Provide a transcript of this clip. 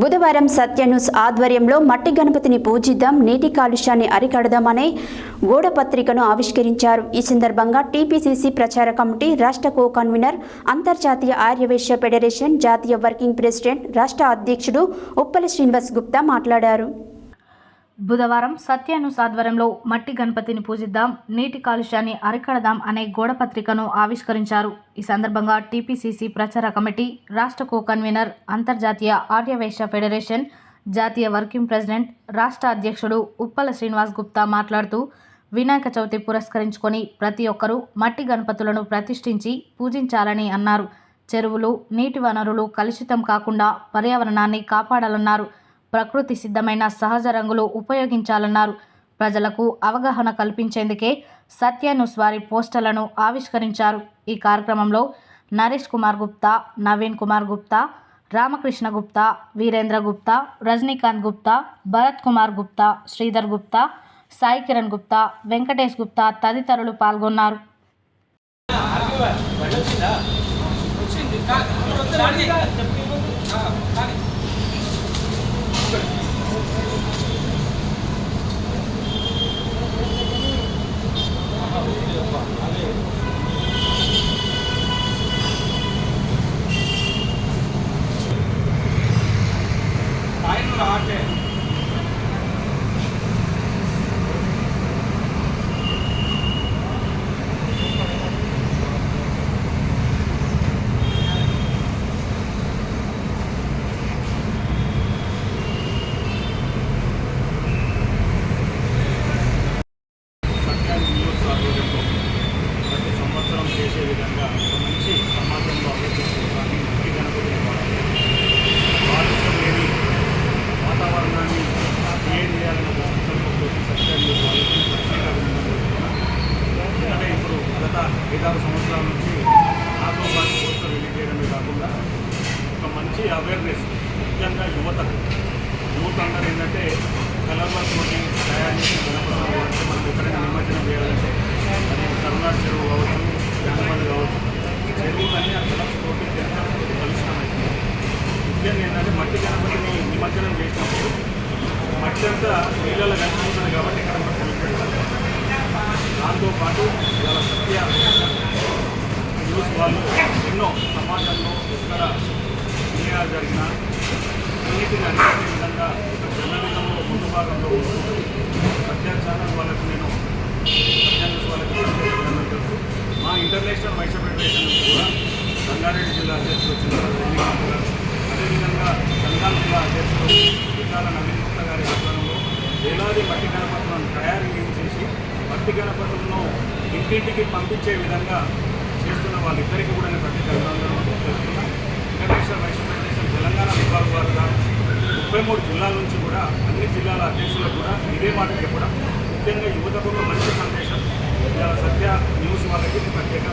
బుధవారం సత్యన్యూస్ ఆధ్వర్యంలో మట్టి గణపతిని పూజిద్దాం నీటి కాలుష్యాన్ని అరికడదామనే గోడ పత్రికను ఆవిష్కరించారు. ఈ సందర్భంగా టీపీసీసీ ప్రచార కమిటీ రాష్ట్ర కో కన్వీనర్ అంతర్జాతీయ ఆర్యవేశ్య ఫెడరేషన్ జాతీయ వర్కింగ్ ప్రెసిడెంట్ రాష్ట్ర అధ్యక్షుడు ఉప్పల శ్రీనివాస్ గుప్తా మాట్లాడారు. బుధవారం సత్యాను సాధ్వర్యంలో మట్టి గణపతిని పూజిద్దాం నీటి కాలుష్యాన్ని అరికడదాం అనే గోడపత్రికను ఆవిష్కరించారు. ఈ సందర్భంగా టీపీసీసీ ప్రచార కమిటీ రాష్ట్ర కో కన్వీనర్ అంతర్జాతీయ ఆర్యవైశ్య ఫెడరేషన్ జాతీయ వర్కింగ్ ప్రెసిడెంట్ రాష్ట్ర అధ్యక్షుడు ఉప్పల శ్రీనివాస్ గుప్తా మాట్లాడుతూ వినాయక చవితి పురస్కరించుకొని ప్రతి ఒక్కరూ మట్టి గణపతులను ప్రతిష్ఠించి పూజించాలని అన్నారు. చెరువులు నీటి వనరులు కలుషితం కాకుండా పర్యావరణాన్ని కాపాడాలన్నారు. ప్రకృతి సిద్ధమైన సహజ రంగులు ఉపయోగించాలన్నారు. ప్రజలకు అవగాహన కల్పించేందుకే సత్యానుస్ వారి పోస్టర్లను ఆవిష్కరించారు. ఈ కార్యక్రమంలో నరేష్ కుమార్ గుప్తా నవీన్ కుమార్ గుప్తా రామకృష్ణ గుప్తా వీరేంద్ర గుప్తా రజనీకాంత్ గుప్తా భరత్ కుమార్ గుప్తా శ్రీధర్ గుప్తా సాయి కిరణ్ గుప్తా వెంకటేష్ గుప్తా తదితరులు పాల్గొన్నారు. ஆட்டேன் తెలుపుతున్నాను. ఇప్పుడు గత ఐదారు సంవత్సరాల నుంచి నాతో పాటు పోస్టర్ రిలీజ్ చేయడమే కాకుండా ఒక మంచి అవేర్నెస్ ముఖ్యంగా యువతకు యూత్ అందరూ ఏంటంటే కలర్లతో తయారు చేసిన అంటే మనం ఎక్కడైనా నిమజ్జనం చేయాలంటే అది చెరువు కావచ్చు జానపల్లి కావచ్చు చెరువులన్నీ ఆ కలర్స్ తోటి కలుషితం అవుతుంది ముఖ్యంగా ఏంటంటే మట్టి గణపతిని నిమజ్జనం చేసినప్పుడు మట్టి అంతా నీళ్ళలో కనిపిస్తుంది కాబట్టి ఇక్కడ మనం కలిపెడతాం దాంతోపాటు ఇవాళ సత్య న్యూస్ వాళ్ళు ఎన్నో సమాజంలో ఎక్కడ వినయాలు జరిగిన అన్నిటిని అన్నిటి విధంగా ఒక జర్నలిజంలో ముందు భాగంలో ఉంటూ సత్య ఛానల్ వాళ్ళకు నేను సత్య న్యూస్ వాళ్ళకి మా ఇంటర్నేషనల్ వైద్య ఫెడరేషన్ కూడా రంగారెడ్డి జిల్లా అధ్యక్షుడు వచ్చిన అదేవిధంగా సంఘాల జిల్లా అధ్యక్షుడు విశాల నవీన్ గుప్తా గారి ఆధ్వర్యంలో వేలాది మట్టి గణపతులను తయారు చేసి మట్టి గణపతులను ఇంటింటికి పంపించే విధంగా చేస్తున్న వాళ్ళిద్దరికీ కూడా నేను ప్రతి అభినందనలు తెలుస్తున్నా ఇంటర్నేషనల్ వైశ్య ఫెడరేషన్ తెలంగాణ విభాగ వారుగా ముప్పై మూడు జిల్లాల నుంచి కూడా అన్ని జిల్లాల అధ్యక్షులకు కూడా ఇదే మాట చెప్పడం ముఖ్యంగా యువతకు మంచి సందేశం. సత్య న్యూస్ వాళ్ళకి నేను ప్రత్యేక